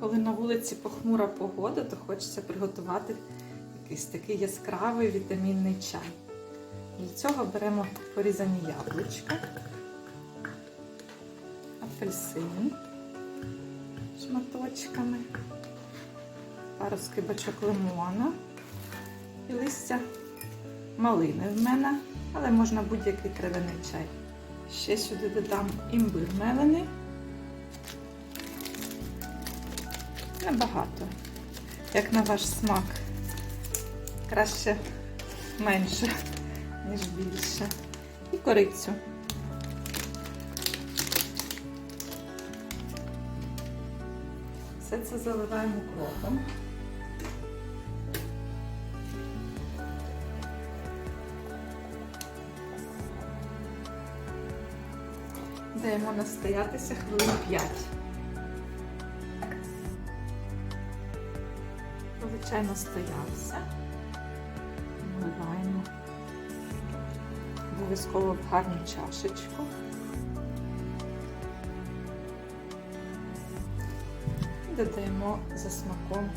Коли на вулиці похмура погода, то хочеться приготувати якийсь такий яскравий вітамінний чай. Для цього беремо порізані яблучка, апельсин шматочками, пару скибочок лимона і листя малини в мене, але можна будь-який травяний чай. Ще сюди додам імбир мелений. Небагато, як на ваш смак. Краще менше, ніж більше. І корицю. Все це заливаємо укропом. Даємо настоятися хвилин 5. Коли стоявся. Вливаємо обов'язково в гарну чашечку. Додаємо за смаком